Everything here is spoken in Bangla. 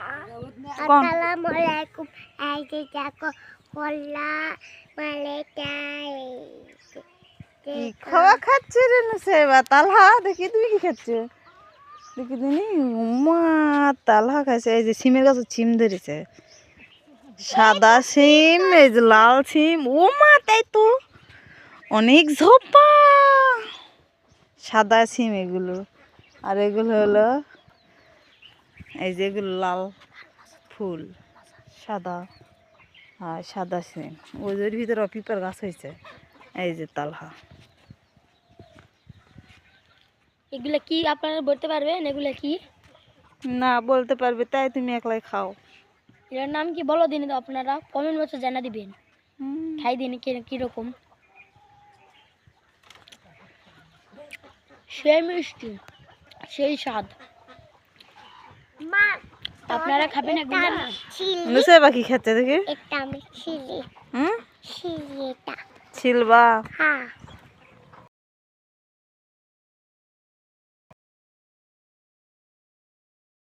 কোন আসসালামু আলাইকুম এই যে দেখো কল্লা মালেটাই। কি খাওয়া খাচ্ছে রে তালহা দেখি তুমি কি খাচ্ছ? দেখি তুমি। উমা তালহা খাইছে এই যে সিমের গাছে সিম ধরেছে। সাদা সিম এই যে লাল সিম। ও মা তাই তো। অনেক ঝোপা। সাদা সিম এগুলো। আর এগুলো হলো এই যে এগুলো লাল ফুল সাদা আর সাদা সিম ওদের ভিতরে পিপার গাছ হয়েছে। এই যে তালহা। এগুলো কি আপনারা বলতে পারবেন? এগুলো কি? না বলতে পারবে তাই তুমি একলাই খাও। এটার নাম কি? বলো দিন তো আপনারা। কমেন্ট বক্সে জানা দিবেন। খাই দিন কীরকম সেই মিষ্টি সেই স্বাদ। আপনারা খাবেন একদিন মুসে পাখি খেতে দেখি। একটা আমি ছিলি হুম? ছিলি এটা ছিলবা? হ্যাঁ।